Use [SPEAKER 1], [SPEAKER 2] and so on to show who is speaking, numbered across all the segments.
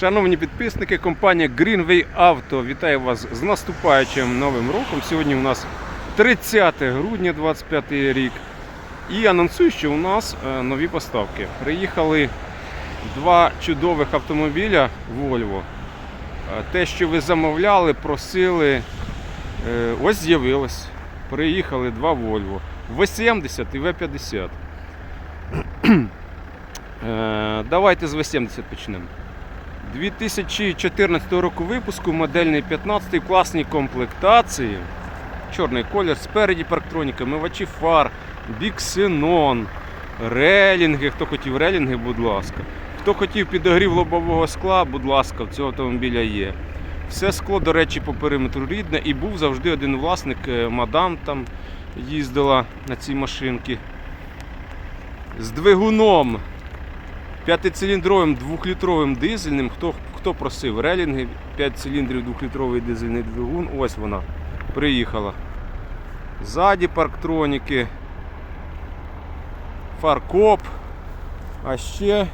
[SPEAKER 1] Шановні підписники, компанія Greenway Auto вітає вас з наступаючим новим роком. Сьогодні у нас 30 грудня 25 рік. І анонсую, що у нас е, нові поставки. Приїхали два чудових автомобіля Volvo. Е, Те, що ви замовляли, просили, е, ось з'явилось. Приїхали два Volvo. V70 і V50. Е, Давайте з V70 почнемо. 2014 року випуску, модельний 15 в класній комплектації. Чорний колір, спереді парктроніка, мивачі фар, біксенон, релінги. Хто хотів релінги, будь ласка. Хто хотів підогрів лобового скла, будь ласка, в цього автомобіля є. Все скло, до речі, по периметру рідне і був завжди один власник, е, мадам там їздила на цій машинці. З двигуном П'ятициліндровим двохлітровим дизельним. Хто, хто просив релінги, 5 циліндрів двохлітровий дизельний двигун. Ось вона приїхала. Ззаді парктроніки, фаркоп, а ще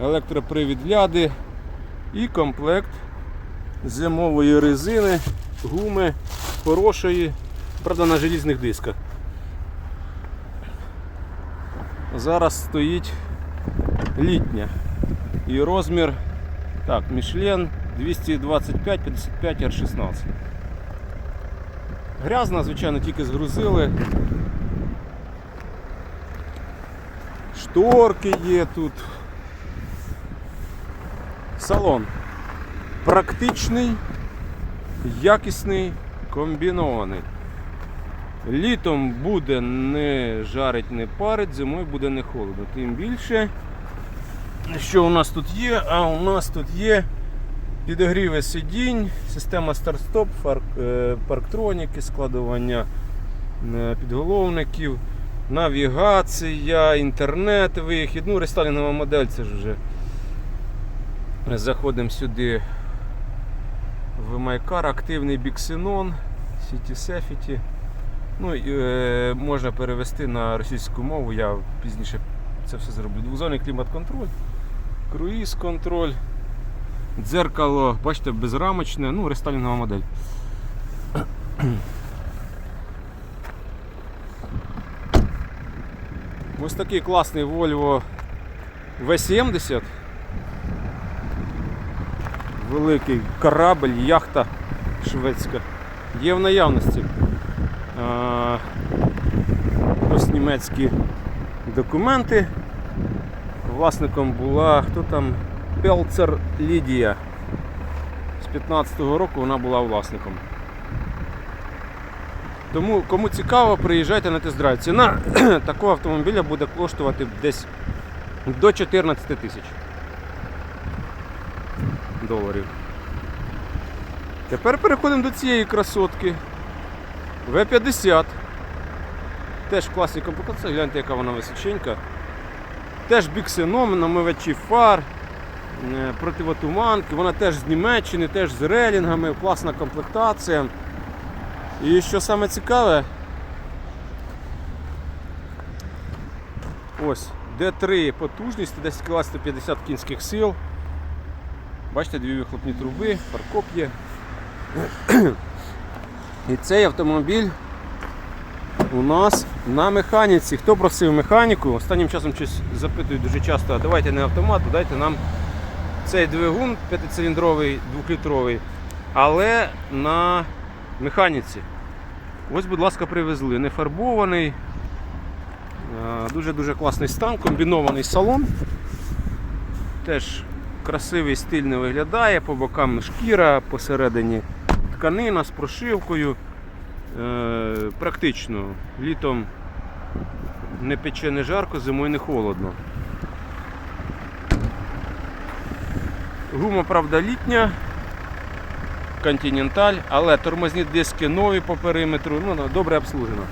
[SPEAKER 1] електропривід ляди і комплект зимової резини, гуми хорошої, правда на желізних дисках. Зараз стоїть літня. І розмір так, Мішлен 225 55 R16. Грязна, звичайно, тільки згрузили. Шторки є тут. Салон практичний, якісний, комбінований. Літом буде не жарить, не парить, зимою буде не холодно. Тим більше, що у нас тут є? А у нас тут є підогріви сидінь, система старт-стоп, е, парктроніки, складування е, підголовників, навігація, інтернет, вихід. Ну, рестайлінгова модель це ж вже заходимо сюди в MyCar, активний біксенон, Safety. Ну, е, можна перевести на російську мову, я пізніше це все зроблю. Двозонний клімат-контроль, круїз-контроль, дзеркало, бачите, безрамочне, ну, рестайлінгова модель. Ось такий класний Volvo V70. Великий корабль, яхта шведська. Є в наявності. Ось німецькі документи. Власником була хто там? Пелцер Лідія. З 15-го року вона була власником. Тому кому цікаво, приїжджайте на тест-драйв. Ціна такого автомобіля буде коштувати десь до 14 тисяч доларів. Тепер переходимо до цієї красотки. В-50. Теж в класній комплектації, гляньте, яка вона височенька. Теж біксеном, намивачі фар, е, противотуманки. Вона теж з Німеччини, теж з релінгами, класна комплектація. І що саме цікаве, ось D3 потужність, 10 кВт 150 кінських сил. Бачите, дві вихлопні труби, паркоп є. І цей автомобіль у нас на механіці. Хто просив механіку? Останнім часом щось запитують дуже часто, а давайте не автомат, дайте нам цей двигун 5-циліндровий, 2-літровий, але на механіці. Ось, будь ласка, привезли. Не фарбований. Дуже-дуже класний стан, комбінований салон. Теж красивий стильно виглядає, по бокам шкіра, посередині тканина з прошивкою. Е, практично. Літом не пече, не жарко, зимою не холодно. Гума, правда, літня, континенталь, але тормозні диски нові по периметру, ну, добре обслужено.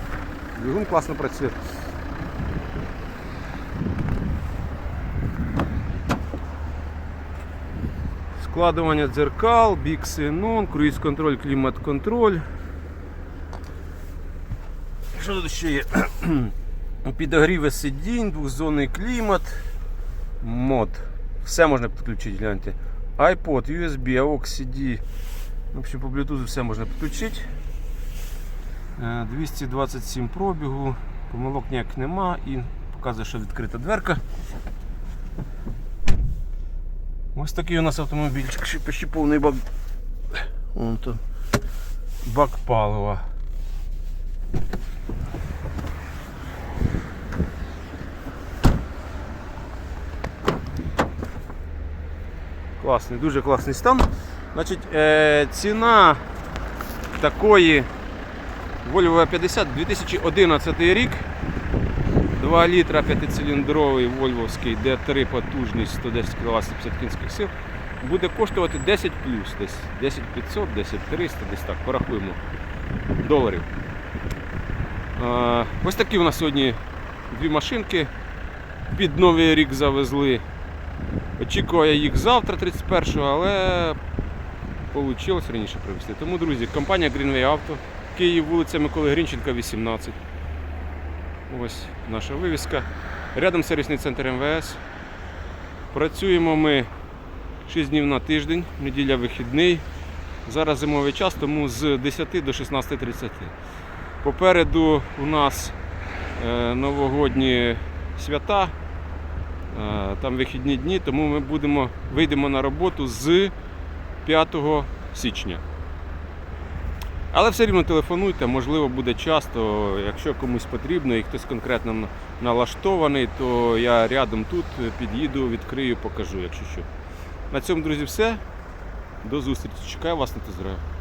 [SPEAKER 1] Двигун класно працює. Складування дзеркал, біксенон, круїз-контроль, клімат-контроль. Що тут ще є? Підогріви сидінь, двохзонний клімат, мод. Все можна підключити, гляньте. iPod, USB, AUX, CD. В общем, по Bluetooth все можна підключити. Е, 227 пробігу, помилок ніяк нема і показує, що відкрита дверка. Ось такий у нас автомобільчик, ще почти повний бак. Вон то. Бак палива. Класний, дуже класний стан. Значить, е, ціна такої Volvo V50 2011 рік. 2 літра 5-циліндровий вольвовський D3 потужність 110 кВт 150 кінських сил буде коштувати 10 плюс, десь 10 500, 10 300, десь так, порахуємо доларів. Е, ось такі у нас сьогодні дві машинки під Новий рік завезли. Очікуваю їх завтра, 31-го, але вийшло раніше привезти. Тому, друзі, компанія Greenway Auto, Київ, вулиця Миколи Грінченка, 18. Ось наша вивіска. Рядом сервісний центр МВС. Працюємо ми 6 днів на тиждень, неділя вихідний. Зараз зимовий час, тому з 10 до 16.30. Попереду у нас е, новогодні свята, е, там вихідні дні, тому ми будемо, вийдемо на роботу з 5 січня. Але все рівно телефонуйте, можливо, буде часто. якщо комусь потрібно і хтось конкретно налаштований, то я рядом тут під'їду, відкрию, покажу, якщо що. На цьому, друзі, все. До зустрічі. Чекаю вас на тест-драйв.